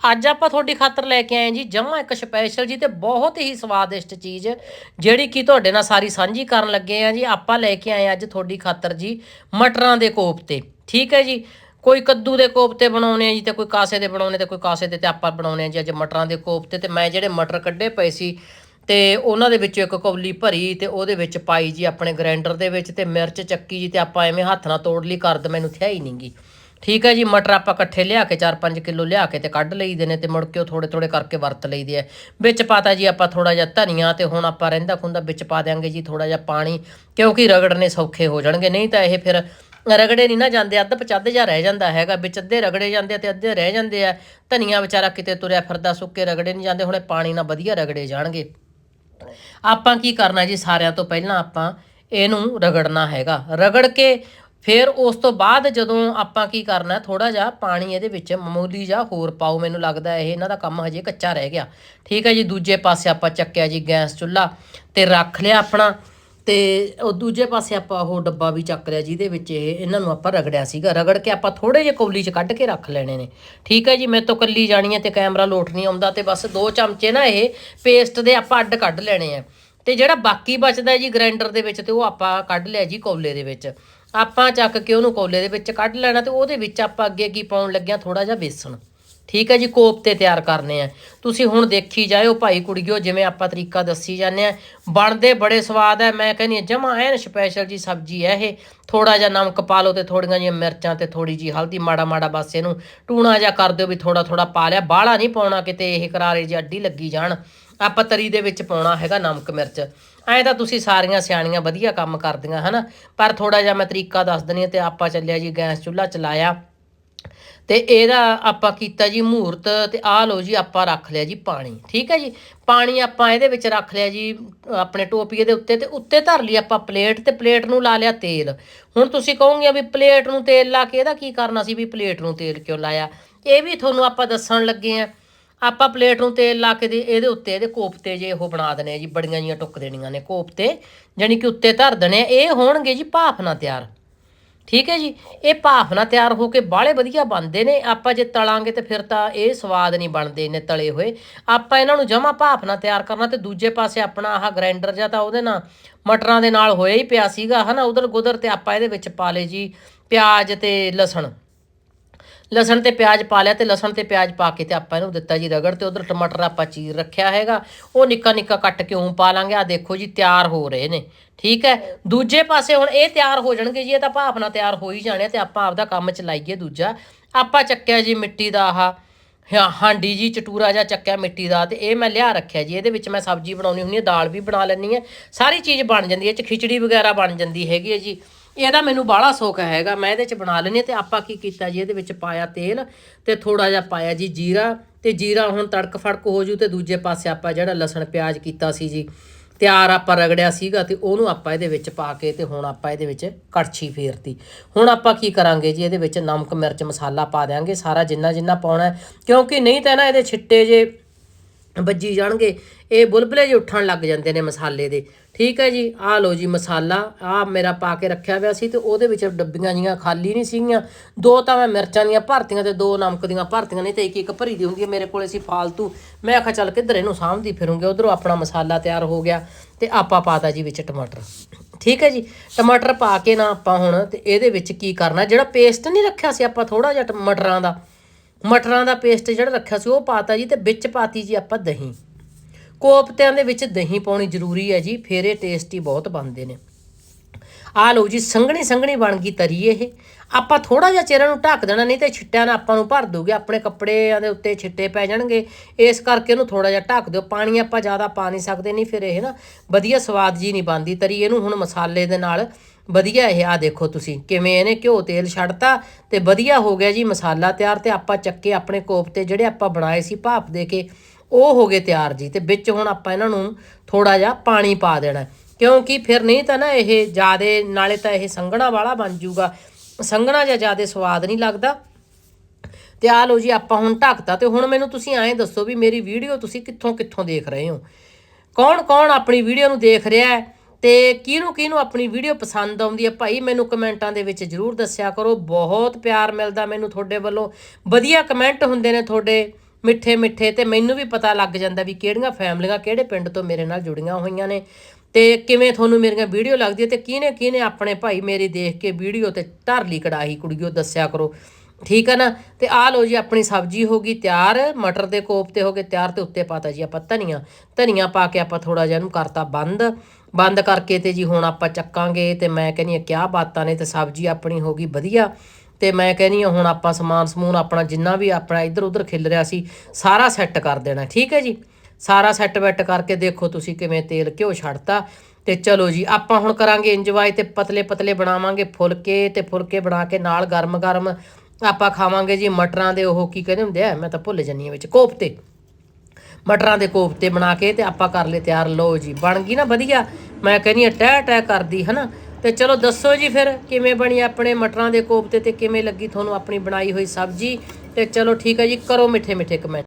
ਅੱਜ ਆਪਾਂ ਤੁਹਾਡੀ ਖਾਤਰ ਲੈ ਕੇ ਆਏ ਜੀ, ਜਮਾ ਇੱਕ ਸਪੈਸ਼ਲ ਜੀ ਤੇ ਬਹੁਤ ਹੀ ਸਵਾਦਿਸ਼ਟ ਚੀਜ਼, ਜਿਹੜੀ ਕਿ ਤੁਹਾਡੇ ਨਾਲ ਸਾਰੀ ਸਾਂਝੀ ਕਰਨ ਲੱਗੇ ਆ ਜੀ। ਆਪਾਂ ਲੈ ਕੇ ਆਏ ਹਾਂ ਅੱਜ ਤੁਹਾਡੀ ਖਾਤਰ ਜੀ, ਮਟਰਾਂ ਦੇ ਕੋਫਤੇ। ਠੀਕ ਹੈ ਜੀ? ਕੋਈ ਕੱਦੂ ਦੇ ਕੋਫਤੇ ਬਣਾਉਣੇ ਆ ਜੀ ਤੇ ਕੋਈ ਕਾਸੇ ਦੇ ਬਣਾਉਣੇ ਤੇ ਕੋਈ ਕਾਸੇ ਦੇ ਤੇ ਆਪਾਂ ਬਣਾਉਣੇ ਆ ਜੀ ਅੱਜ ਮਟਰਾਂ ਦੇ ਕੋਫਤੇ ਤੇ ਮੈਂ ਜਿਹੜੇ ਮਟਰ ਕੱਢੇ ਪਏ ਸੀ ਤੇ ਉਹਨਾਂ ਦੇ ਵਿੱਚੋਂ ਇੱਕ ਕੌਲੀ ਭਰੀ ਤੇ ਉਹਦੇ ਵਿੱਚ ਪਾਈ ਜੀ ਆਪਣੇ ਗ੍ਰਾਈਂਡਰ ਦੇ ਵਿੱਚ ਤੇ ਮਿਰਚ ਚੱਕੀ ਜੀ ਤੇ ਆਪਾਂ ਐਵੇਂ ਹੱਥ ਨਾਲ ਤੋੜ ਲਈ ਕਰਦ ਮੈਨੂੰ ਥਿਆ ਹੀ ਨਹੀਂਗੀ ਠੀਕ ਹੈ ਜੀ, ਮਟਰ ਆਪਾਂ ਇਕੱਠੇ ਲਿਆ ਕੇ 4-5 ਕਿਲੋ ਲਿਆ ਕੇ ਤੇ ਕੱਢ ਲਈਦੇ ਨੇ ਤੇ ਮੁੜ ਕੇ ਉਹ ਥੋੜੇ ਥੋੜੇ ਕਰਕੇ ਵਰਤ ਲਈਦੇ ਆ। ਵਿੱਚ ਪਾਤਾ ਜੀ ਆਪਾਂ ਥੋੜਾ ਜਿਹਾ ਧਨੀਆ ਤੇ ਹੁਣ ਆਪਾਂ ਰਹਿੰਦਾ ਖੁੰਦਾ ਵਿੱਚ ਪਾ ਦਿਆਂਗੇ ਜੀ ਥੋੜਾ ਜਿਹਾ ਪਾਣੀ, ਕਿਉਂਕਿ ਰਗੜਨੇ ਸੌਖੇ ਹੋ ਜਾਣਗੇ, ਨਹੀਂ ਤਾਂ ਇਹ ਫਿਰ ਰਗੜੇ ਨਹੀਂ ਨਾ ਜਾਂਦੇ, ਅੱਧ ਪਚੱਧ ਜਾ ਰਹਿ ਜਾਂਦਾ ਹੈਗਾ, ਵਿੱਚ ਅੱਧੇ ਰਗੜੇ ਜਾਂਦੇ ਆ ਤੇ ਅੱਧੇ ਰਹਿ ਜਾਂਦੇ ਆ। ਧਨੀਆ ਵਿਚਾਰਾ ਕਿਤੇ ਤੁਰਿਆ ਫਿਰਦਾ, ਸੁੱਕੇ ਰਗੜੇ ਨਹੀਂ ਜਾਂਦੇ, ਹੁਣੇ ਪਾਣੀ ਨਾਲ ਵਧੀਆ ਰਗੜੇ ਜਾਣਗੇ। ਆਪਾਂ ਕੀ ਕਰਨਾ ਜੀ, ਸਾਰਿਆਂ ਤੋਂ ਪਹਿਲਾਂ ਆਪਾਂ ਇਹਨੂੰ ਰਗੜਨਾ ਹੈਗਾ। ਰਗੜ ਕੇ ਫਿਰ ਉਸ ਤੋਂ ਬਾਅਦ ਜਦੋਂ ਆਪਾਂ ਕੀ ਕਰਨਾ ਥੋੜਾ ਜਿਹਾ ਪਾਣੀ ਇਹਦੇ ਵਿੱਚ ਮਾਮੂਲੀ ਜਿਹਾ ਹੋਰ ਪਾਓ, ਮੈਨੂੰ ਲੱਗਦਾ ਇਹ ਇਹਨਾਂ ਦਾ ਕੰਮ ਹਜੇ ਕੱਚਾ ਰਹਿ ਗਿਆ। ਠੀਕ ਹੈ ਜੀ, ਦੂਜੇ ਪਾਸੇ ਆਪਾਂ ਚੱਕਿਆ ਜੀ ਗੈਸ ਚੁੱਲ੍ਹਾ ਤੇ ਰੱਖ ਲਿਆ ਆਪਣਾ ਤੇ ਉਹ ਦੂਜੇ ਪਾਸੇ ਆਪਾਂ ਉਹ ਡੱਬਾ ਵੀ ਚੱਕ ਲਿਆ ਜਿਹਦੇ ਵਿੱਚ ਇਹ ਇਹਨਾਂ ਨੂੰ ਆਪਾਂ ਰਗੜਿਆ ਸੀਗਾ। ਰਗੜ ਕੇ ਆਪਾਂ ਥੋੜੇ ਜਿਹੇ ਕੌਲੀ 'ਚ ਕੱਢ ਕੇ ਰੱਖ ਲੈਣੇ ਨੇ। ਠੀਕ ਹੈ ਜੀ ਮੈਂ ਤੋਂ ਕੱਲੀ ਜਾਣੀ ਹੈ ਤੇ ਕੈਮਰਾ ਲੋਟ ਨਹੀਂ ਆਉਂਦਾ ਤੇ ਬਸ ਦੋ ਚਮਚੇ ਨਾ ਇਹ ਪੇਸਟ ਦੇ ਆਪਾਂ ਅੱਡ ਕੱਢ ਲੈਣੇ ਆ। ਤੇ ਜਿਹੜਾ ਬਾਕੀ ਬਚਦਾ ਜੀ ਗ੍ਰਾਈਂਡਰ ਦੇ ਵਿੱਚ ਤੇ ਉਹ ਆਪਾਂ ਕੱਢ ਲਿਆ ਜੀ ਕੌਲੇ ਦੇ ਵਿੱਚ। ਆਪਾਂ ਚੱਕ ਕੇ ਉਹਨੂੰ ਕੋਲੇ ਦੇ ਵਿੱਚ ਕੱਢ ਲੈਣਾ ਤੇ ਉਹਦੇ ਵਿੱਚ ਆਪਾਂ ਅੱਗੇ ਕੀ ਪਾਉਣ ਲੱਗਿਆ ਥੋੜਾ ਜਿਹਾ ਬੇਸਣ ਠੀਕ ਹੈ ਜੀ, ਕੋਫਤੇ ਤਿਆਰ ਕਰਨੇ ਆ। ਤੁਸੀਂ ਹੁਣ ਦੇਖੀ ਜਾਇਓ ਭਾਈ ਕੁੜੀਓ, ਜਿਵੇਂ ਆਪਾਂ ਤਰੀਕਾ ਦੱਸੀ ਜਾਂਦੇ ਆ। ਬਣਦੇ ਬੜੇ ਸਵਾਦ ਆ, ਮੈਂ ਕਹਿੰਦੀ ਜਮਾ ਐਨ ਸਪੈਸ਼ਲ ਜੀ ਸਬਜ਼ੀ ਹੈ ਇਹ। ਥੋੜਾ ਜਿਹਾ ਨਮਕ ਪਾ ਲਓ ਤੇ ਥੋੜੀਆਂ ਜਿਹੀਆਂ ਮਿਰਚਾਂ ਤੇ ਥੋੜੀ ਜੀ ਹਲਦੀ, ਮਾੜਾ ਮਾੜਾ ਬਸ ਇਹਨੂੰ ਟੂਣਾ ਜਿਹਾ ਕਰ ਦਿਓ ਵੀ ਥੋੜਾ ਥੋੜਾ ਪਾ ਲਿਆ। ਬਾਹਲਾ ਨਹੀਂ ਪਾਉਣਾ ਕਿਤੇ ਇਹ ਕਰਾਰੇ ਜਿਹੀ ਅੱਡੀ ਲੱਗੀ ਜਾਣ। ਆਪਾਂ ਤਰੀ ਦੇ ਵਿੱਚ ਪਾਉਣਾ ਹੈਗਾ ਨਮਕ, ਮਿਰਚ। ਐਂ ਤਾਂ ਤੁਸੀਂ ਸਾਰੀਆਂ ਸਿਆਣੀਆਂ ਵਧੀਆ ਕੰਮ ਕਰਦੀਆਂ, ਹਨਾ? ਪਰ ਥੋੜਾ ਜਿਹਾ ਮੈਂ ਤਰੀਕਾ ਦੱਸ ਦਿੰਦੀ ਹਾਂ ਤੇ ਆਪਾਂ ਚੱਲਿਆ ਜੀ ਗੈਸ ਚੁੱਲ੍ਹਾ ਚਲਾਇਆ। ਤੇ ਇਹਦਾ ਆਪਾਂ ਕੀਤਾ ਜੀ ਮਹੂਰਤ ਤੇ ਆਹ ਲਓ ਜੀ ਆਪਾਂ ਰੱਖ ਲਿਆ ਜੀ ਪਾਣੀ, ਠੀਕ ਹੈ ਜੀ? ਪਾਣੀ ਆਪਾਂ ਇਹਦੇ ਵਿੱਚ ਰੱਖ ਲਿਆ ਜੀ ਆਪਣੇ ਟੋਪੀਏ ਦੇ ਉੱਤੇ ਤੇ ਉੱਤੇ ਧਰ ਲਈ ਆਪਾਂ ਪਲੇਟ ਤੇ ਪਲੇਟ ਨੂੰ ਲਾ ਲਿਆ ਤੇਲ। ਹੁਣ ਤੁਸੀਂ ਕਹੋਗੇ ਵੀ ਪਲੇਟ ਨੂੰ ਤੇਲ ਲਾ ਕੇ ਇਹਦਾ ਕੀ ਕਰਨਾ ਸੀ ਵੀ ਪਲੇਟ ਨੂੰ ਤੇਲ ਕਿਉਂ ਲਾਇਆ? ਇਹ ਵੀ ਤੁਹਾਨੂੰ ਆਪਾਂ ਦੱਸਣ ਲੱਗੇ ਆ ਆਪਾਂ ਪਲੇਟ ਨੂੰ ਤੇਲ ਲਾ ਕੇ ਦੇ, ਇਹਦੇ ਉੱਤੇ, ਇਹਦੇ ਕੋਫਤੇ ਜੇ ਉਹ ਬਣਾ ਦਨੇ ਆ ਜੀ, ਬੜੀਆਂ ਜੀਆਂ ਟੁੱਕ ਦੇਣੀਆਂ ਨੇ ਕੋਫਤੇ ਜਾਨੀ ਕਿ ਉੱਤੇ ਧਰ ਦਨੇ ਆ। ਇਹ ਹੋਣਗੇ ਜੀ ਭਾਫ ਨਾਲ ਤਿਆਰ। ਠੀਕ ਹੈ ਜੀ? ਇਹ ਭਾਫ ਨਾਲ ਤਿਆਰ ਹੋ ਕੇ ਬਾਹਲੇ ਵਧੀਆ ਬਣਦੇ ਨੇ। ਆਪਾਂ ਜੇ ਤਲਾਂਗੇ ਤੇ ਫਿਰ ਤਾਂ ਇਹ ਸਵਾਦ ਨਹੀਂ ਬਣਦੇ ਨੇ ਤਲੇ ਹੋਏ। ਆਪਾਂ ਇਹਨਾਂ ਨੂੰ ਜਮਾ ਭਾਫ ਨਾਲ ਤਿਆਰ ਕਰਨਾ ਤੇ ਦੂਜੇ ਪਾਸੇ ਆਪਣਾ ਆਹ ਗ੍ਰਾਈਂਡਰ ਜਾਂ ਤਾਂ ਉਹਦੇ ਨਾਲ ਮਟਰਾਂ ਦੇ ਨਾਲ ਹੋਇਆ ਹੀ ਪਿਆ ਸੀਗਾ, ਹਨਾ? ਉਧਰ ਗੁਦਰ ਤੇ ਆਪਾਂ ਇਹਦੇ ਵਿੱਚ ਪਾ ਲਏ ਜੀ ਪਿਆਜ਼ ਤੇ ਲਸਣ। ਲਸਣ ਤੇ ਪਿਆਜ਼ ਪਾ ਲਿਆ ਤੇ ਲਸਣ ਤੇ ਪਿਆਜ਼ ਪਾ ਕੇ ਤੇ ਆਪਾਂ ਇਹਨੂੰ ਦਿੱਤਾ ਜੀ ਰਗੜ ਤੇ ਉਧਰ ਟਮਾਟਰ ਆਪਾਂ ਚੀਰ ਰੱਖਿਆ ਹੈਗਾ। ਉਹ ਨਿੱਕਾ ਨਿੱਕਾ ਕੱਟ ਕੇ ਉਂ ਪਾ ਲਾਂਗੇ। ਆ ਦੇਖੋ ਜੀ, ਤਿਆਰ ਹੋ ਰਹੇ ਨੇ। ਠੀਕ ਹੈ? ਦੂਜੇ ਪਾਸੇ ਹੁਣ ਇਹ ਤਿਆਰ ਹੋ ਜਾਣਗੇ ਜੀ, ਇਹ ਤਾਂ ਭਾਫ ਨਾਲ ਤਿਆਰ ਹੋ ਹੀ ਜਾਣੇ ਆ ਤੇ ਆਪਾਂ ਆਪਦਾ ਕੰਮ ਚਲਾਈਏ ਦੂਜਾ। ਆਪਾਂ ਚੱਕਿਆ ਜੀ ਮਿੱਟੀ ਦਾ ਆਹ, ਹਾਂ- ਹਾਂਡੀ ਜੀ, ਚਟੂਰਾ ਜਿਹਾ ਚੱਕਿਆ ਮਿੱਟੀ ਦਾ ਤੇ ਇਹ ਮੈਂ ਲਿਆ ਰੱਖਿਆ ਜੀ। ਇਹਦੇ ਵਿੱਚ ਮੈਂ ਸਬਜ਼ੀ ਬਣਾਉਣੀ ਹੁੰਦੀ ਹੈ ਦਾਲ ਵੀ ਬਣਾ ਲੈਣੀ ਹੈ ਸਾਰੀ ਚੀਜ਼ ਬਣ ਜਾਂਦੀ ਹੈ ਚ ਖਿਚੜੀ ਵਗੈਰਾ ਬਣ ਜਾਂਦੀ ਹੈਗੀ ਹੈ ਜੀ। ਇਹਦਾ ਮੈਨੂੰ ਬਾਹਲਾ ਸੌਕ ਹੈਗਾ, ਮੈਂ ਇਹਦੇ ਚ ਬਣਾ ਲੈਣੀ ਤੇ ਆਪਾਂ ਕੀ ਕੀਤਾ ਜੀ, ਇਹਦੇ ਵਿੱਚ ਪਾਇਆ ਤੇਲ ਤੇ ਥੋੜਾ ਜਿਹਾ ਪਾਇਆ ਜੀ ਜੀਰਾ ਤੇ ਜੀਰਾ ਹੁਣ ਤੜਕ ਫੜਕ ਹੋ ਜੂ ਤੇ ਦੂਜੇ ਪਾਸੇ ਆਪਾਂ ਜਿਹੜਾ ਲਸਣ ਪਿਆਜ਼ ਕੀਤਾ ਸੀ ਜੀ, ਤਿਆਰ ਆਪਾਂ ਰਗੜਿਆ ਸੀਗਾ ਤੇ ਉਹਨੂੰ ਆਪਾਂ ਇਹਦੇ ਵਿੱਚ ਪਾ ਕੇ ਤੇ ਹੁਣ ਆਪਾਂ ਇਹਦੇ ਵਿੱਚ ਕੜਛੀ ਫੇਰਤੀ। ਹੁਣ ਆਪਾਂ ਕੀ ਕਰਾਂਗੇ ਜੀ, ਇਹਦੇ ਵਿੱਚ ਨਮਕ, ਮਿਰਚ, ਮਸਾਲਾ ਪਾ ਦਿਆਂਗੇ, ਸਾਰਾ ਜਿੰਨਾ ਜਿੰਨਾ ਪਾਉਣਾ ਕਿਉਂਕਿ ਨਹੀਂ ਤਾਂ ਨਾ ਇਹਦੇ ਛਿੱਟੇ ਜੇ ਵੱਜੀ ਜਾਣਗੇ, ਇਹ ਬੁਲਬੁਲੇ ਜਿਹੇ ਉੱਠਣ ਲੱਗ ਜਾਂਦੇ ਨੇ ਮਸਾਲੇ ਦੇ। ਠੀਕ ਹੈ ਜੀ, ਆਹ ਲਓ ਜੀ ਮਸਾਲਾ, ਆਹ ਮੇਰਾ ਪਾ ਕੇ ਰੱਖਿਆ ਹੋਇਆ ਸੀ ਤੇ ਉਹਦੇ ਵਿੱਚ ਡੱਬੀਆਂ ਜੀਆਂ ਖਾਲੀ ਨਹੀਂ ਸੀਗੀਆਂ। ਦੋ ਤਾਂ ਮੈਂ ਮਿਰਚਾਂ ਦੀਆਂ ਭਰਤੀਆਂ ਤੇ ਦੋ ਨਮਕ ਦੀਆਂ ਭਰਤੀਆਂ ਨਹੀਂ ਤੇ ਇੱਕ ਇੱਕ ਭਰੀ ਦੀ ਹੁੰਦੀ ਹੈ। ਮੇਰੇ ਕੋਲੇ ਸੀ ਫਾਲਤੂ। ਮੈਂ ਆਖਿਆ, ਚੱਲ ਕਿੱਧਰ ਇਹਨੂੰ ਸਾਂਭਦੀ ਫਿਰੂੰਗੀ, ਉਧਰੋਂ ਆਪਣਾ ਮਸਾਲਾ ਤਿਆਰ ਹੋ ਗਿਆ ਤੇ ਆਪਾਂ ਪਾਤਾ ਜੀ ਵਿੱਚ ਟਮਾਟਰ। ਠੀਕ ਹੈ ਜੀ, ਟਮਾਟਰ ਪਾ ਕੇ ਨਾ ਆਪਾਂ ਹੁਣ ਤੇ ਇਹਦੇ ਵਿੱਚ ਕੀ ਕਰਨਾ, ਜਿਹੜਾ ਪੇਸਟ ਨਹੀਂ ਰੱਖਿਆ ਸੀ ਆਪਾਂ ਥੋੜਾ ਜਿਹਾ ਟਮਾਟਰਾਂ ਦਾ ਮਟਰਾਂ ਦਾ ਪੇਸਟ ਜਿਹੜਾ ਰੱਖਿਆ ਸੀ, ਉਹ ਪਾਤਾ ਜੀ ਤੇ ਵਿੱਚ ਪਾਤੀ ਜੀ ਆਪਾਂ ਦਹੀਂ। ਕੋਫਤਿਆਂ ਦੇ ਵਿੱਚ ਦਹੀਂ ਪਾਉਣੀ ਜ਼ਰੂਰੀ ਹੈ ਜੀ, ਫੇਰ ਇਹ ਟੇਸਟੀ ਬਹੁਤ ਬਣਦੇ ਨੇ। ਆ ਲਓ ਜੀ ਸੰਘਣੀ ਸੰਘਣੀ ਬਣ ਗਈ ਤਰੀ ਇਹ। ਆਪਾਂ ਥੋੜਾ ਜਿਹਾ ਚਿਹਰਾ ਨੂੰ ਢੱਕ ਦੇਣਾ, ਨਹੀਂ ਤੇ ਛਿੱਟਿਆਂ ਨਾਲ ਆਪਾਂ ਨੂੰ ਭਰ ਦੋਗੇ ਆਪਣੇ ਕੱਪੜਿਆਂ ਦੇ ਉੱਤੇ ਛਿੱਟੇ ਪੈ ਜਾਣਗੇ। ਇਸ ਕਰਕੇ ਇਹਨੂੰ ਥੋੜਾ ਜਿਹਾ ਢੱਕ ਦਿਓ, ਪਾਣੀ ਆਪਾਂ ਜ਼ਿਆਦਾ ਪਾ ਨਹੀਂ ਸਕਦੇ, ਨਹੀਂ ਫਿਰ ਇਹ ਨਾ ਵਧੀਆ ਸਵਾਦ ਜੀ ਨਹੀਂ ਬਣਦੀ ਤਰੀ। ਇਹਨੂੰ ਹੁਣ ਮਸਾਲੇ ਦੇ ਨਾਲ ਵਧੀਆ ਇਹ ਆ ਦੇਖੋ ਤੁਸੀਂ, ਕਿਵੇਂ ਇਹਨੇ ਘਿਓ ਤੇਲ ਛੱਡਤਾ ਤੇ ਵਧੀਆ ਹੋ ਗਿਆ ਜੀ ਮਸਾਲਾ ਤਿਆਰ ਤੇ ਆਪਾਂ ਚੱਕੇ ਆਪਣੇ ਕੋਫਤੇ ਜਿਹੜੇ ਆਪਾਂ ਬਣਾਏ ਸੀ ਭਾਪ ਦੇ ਕੇ, ਉਹ ਹੋ ਗਏ ਤਿਆਰ ਜੀ ਤੇ ਵਿੱਚ ਹੁਣ ਆਪਾਂ ਇਹਨਾਂ ਨੂੰ ਥੋੜਾ ਜਿਹਾ ਪਾਣੀ ਪਾ ਦੇਣਾ ਕਿਉਂਕਿ ਫਿਰ ਨਹੀਂ ਤਾਂ ਨਾ ਇਹ ਜਿਆਦੇ, ਨਾਲੇ ਤਾਂ ਇਹ ਸੰਘਣਾ ਵਾਲਾ ਬਣ ਜਾਊਗਾ। ਸੰਘਣਾ ਜਾਂ ਜਿਆਦੇ ਸਵਾਦ ਨਹੀਂ ਲੱਗਦਾ। ਤੇ ਆ ਲਓ ਜੀ, ਆਪਾਂ ਹੁਣ ਢੱਕਤਾ ਤੇ ਹੁਣ ਮੈਨੂੰ ਤੁਸੀਂ ਐਂ ਦੱਸੋ ਵੀ ਮੇਰੀ ਵੀਡੀਓ ਤੁਸੀਂ ਕਿੱਥੋਂ ਕਿੱਥੋਂ ਦੇਖ ਰਹੇ ਹੋ? ਕੌਣ ਕੌਣ ਆਪਣੀ ਵੀਡੀਓ ਨੂੰ ਦੇਖ ਰਿਹਾ ਹੈ? ਤੇ ਕਿਹਨੂੰ ਕਿਹਨੂੰ ਆਪਣੀ ਵੀਡੀਓ ਪਸੰਦ ਆਉਂਦੀ ਹੈ ਭਾਈ, ਮੈਨੂੰ ਕਮੈਂਟਾਂ ਦੇ ਵਿੱਚ ਜਰੂਰ ਦੱਸਿਆ ਕਰੋ। ਬਹੁਤ ਪਿਆਰ ਮਿਲਦਾ ਮੈਨੂੰ ਤੁਹਾਡੇ ਵੱਲੋਂ। ਵਧੀਆ ਕਮੈਂਟ ਹੁੰਦੇ ਨੇ ਤੁਹਾਡੇ ਮਿੱਠੇ ਮਿੱਠੇ ਤੇ ਮੈਨੂੰ ਵੀ ਪਤਾ ਲੱਗ ਜਾਂਦਾ ਵੀ ਕਿਹੜੀਆਂ ਫੈਮਲੀਆਂ ਕਿਹੜੇ ਪਿੰਡ ਤੋਂ ਮੇਰੇ ਨਾਲ ਜੁੜੀਆਂ ਹੋਈਆਂ ਨੇ ਤੇ ਕਿਵੇਂ ਤੁਹਾਨੂੰ ਮੇਰੀਆਂ ਵੀਡੀਓ ਲੱਗਦੀ ਹੈ ਤੇ ਕਿਹਨੇ ਕਿਹਨੇ ਆਪਣੇ ਭਾਈ ਮੇਰੀ ਦੇਖ ਕੇ ਵੀਡੀਓ ਤੇ ਧਰ ਲਈ ਕੜਾਹੀ ਕੁੜੀਓ ਦੱਸਿਆ ਕਰੋ। ਠੀਕ ਹੈ ਨਾ? ਤੇ ਆ ਲੋ ਜੀ, ਆਪਣੀ ਸਬਜ਼ੀ ਹੋ ਗਈ ਤਿਆਰ। ਮਟਰ ਦੇ ਕੋਫਤੇ ਹੋ ਗਏ ਤਿਆਰ ਤੇ ਉੱਤੇ ਪਾਤਾ ਜੀ ਆਪਾਂ ਧਨੀਆ। ਧਨੀਆ ਪਾ ਕੇ ਆਪਾਂ ਥੋੜਾ ਜਿਹਾ ਇਹਨੂੰ ਕਰਤਾ ਬੰਦ। ਬੰਦ ਕਰਕੇ ਤੇ ਜੀ ਹੁਣ ਆਪਾਂ ਚੱਕਾਂਗੇ ਤੇ ਮੈਂ ਕਹਿੰਦੀ ਆ ਕਿਆ ਬਾਤਾਂ ਨੇ ਤੇ ਸਬਜ਼ੀ ਆਪਣੀ ਹੋ ਗਈ ਵਧੀਆ। ਤੇ ਮੈਂ ਕਹਿੰਦੀ ਆ ਹੁਣ ਆਪਾਂ ਸਮਾਨ ਸਮੂਨ ਆਪਣਾ ਜਿੰਨਾ ਵੀ ਆਪਣਾ ਇੱਧਰ ਉੱਧਰ ਖਿਲ ਰਿਹਾ ਸੀ ਸਾਰਾ ਸੈੱਟ ਕਰ ਦੇਣਾ, ਠੀਕ ਹੈ ਜੀ? ਸਾਰਾ ਸੈੱਟ ਵੈਟ ਕਰਕੇ ਦੇਖੋ ਤੁਸੀਂ ਕਿਵੇਂ ਤੇਲ ਘਿਓ ਛੱਡਤਾ। ਤੇ ਚਲੋ ਜੀ, ਆਪਾਂ ਹੁਣ ਕਰਾਂਗੇ ਇੰਜੋਏ ਤੇ ਪਤਲੇ ਪਤਲੇ ਬਣਾਵਾਂਗੇ ਫੁਲਕੇ ਤੇ ਫੁਲਕੇ ਬਣਾ ਕੇ ਨਾਲ ਗਰਮ ਗਰਮ ਆਪਾਂ ਖਾਵਾਂਗੇ ਜੀ ਮਟਰਾਂ ਦੇ ਉਹ ਕੀ ਕਹਿੰਦੇ ਹੁੰਦੇ ਆ, ਮੈਂ ਤਾਂ ਭੁੱਲ ਜੰਨੀ ਆ ਵਿੱਚ, ਕੋਫਤੇ। ਮਟਰਾਂ ਦੇ ਕੋਫਤੇ ਬਣਾ ਕੇ ਤੇ ਆਪਾਂ ਕਰ ਲਏ ਤਿਆਰ। ਲਓ ਜੀ, ਬਣ ਗਈ ਨਾ ਵਧੀਆ। ਮੈਂ ਕਹਿੰਦੀ ਆ ਟਹਿ ਟਹਿ ਕਰਦੀ, ਹਨਾ? ਤੇ ਚਲੋ ਦੱਸੋ ਜੀ ਫਿਰ, ਕਿਵੇਂ ਬਣੀ ਆਪਣੇ ਮਟਰਾਂ ਦੇ ਕੋਫਤੇ ਤੇ ਕਿਵੇਂ ਲੱਗੀ ਤੁਹਾਨੂੰ ਆਪਣੀ ਬਣਾਈ ਹੋਈ ਸਬਜ਼ੀ? ਤੇ ਚਲੋ ਠੀਕ ਹੈ ਜੀ, ਕਰੋ ਮਿੱਠੇ ਮਿੱਠੇ ਕਮੈਂਟ।